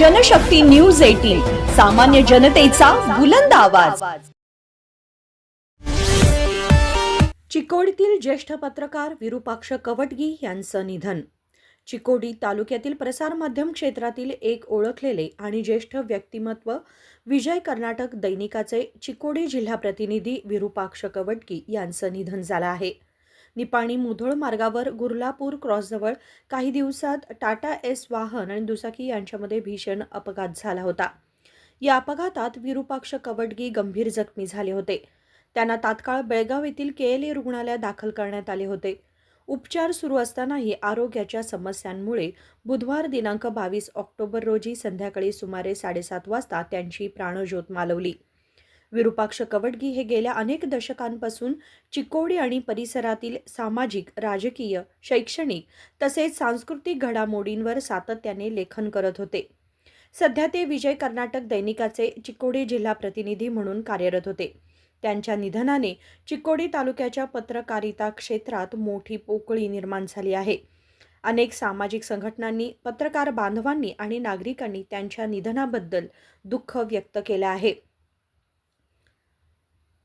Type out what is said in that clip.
Janshakti news eighteen सामान्य जनतेचा बुलंद आवाज. चिकोडीतील ज्येष्ठ पत्रकार विरूपाक्ष कवटगी यांचं निधन. चिकोडी तालुक्यातील प्रसारमाध्यम क्षेत्रातील एक ओळखलेले आणि ज्येष्ठ व्यक्तिमत्व विजय कर्नाटक दैनिकाचे चिकोडी जिल्हा प्रतिनिधी विरूपाक्ष कवटगी यांचं निधन झालं आहे. निपाणी मुधोळ मार्गावर गुरलापूर क्रॉसजवळ काही दिवसात टाटा एस वाहन आणि दुचाकी यांच्यामध्ये भीषण अपघात झाला होता. या अपघातात विरूपाक्ष कवडगी गंभीर जखमी झाले होते. त्यांना तात्काळ बेळगाव येथील के एल ए रुग्णालयात दाखल करण्यात आले होते. उपचार सुरू असतानाही आरोग्याच्या समस्यांमुळे बुधवार दिनांक बावीस ऑक्टोबर रोजी संध्याकाळी सुमारे साडेसात वाजता त्यांची प्राणज्योत मालवली. विरूपाक्ष कवडगी हे गेल्या अनेक दशकांपासून चिकोडी आणि परिसरातील सामाजिक राजकीय शैक्षणिक तसेच सांस्कृतिक घडामोडींवर सातत्याने लेखन करत होते. सध्या ते विजय कर्नाटक दैनिकाचे चिकोडी जिल्हा प्रतिनिधी म्हणून कार्यरत होते. त्यांच्या निधनाने चिकोडी तालुक्याच्या पत्रकारिता क्षेत्रात मोठी पोकळी निर्माण झाली आहे. अनेक सामाजिक संघटनांनी पत्रकार बांधवांनी आणि नागरिकांनी त्यांच्या निधनाबद्दल दुःख व्यक्त केलं आहे.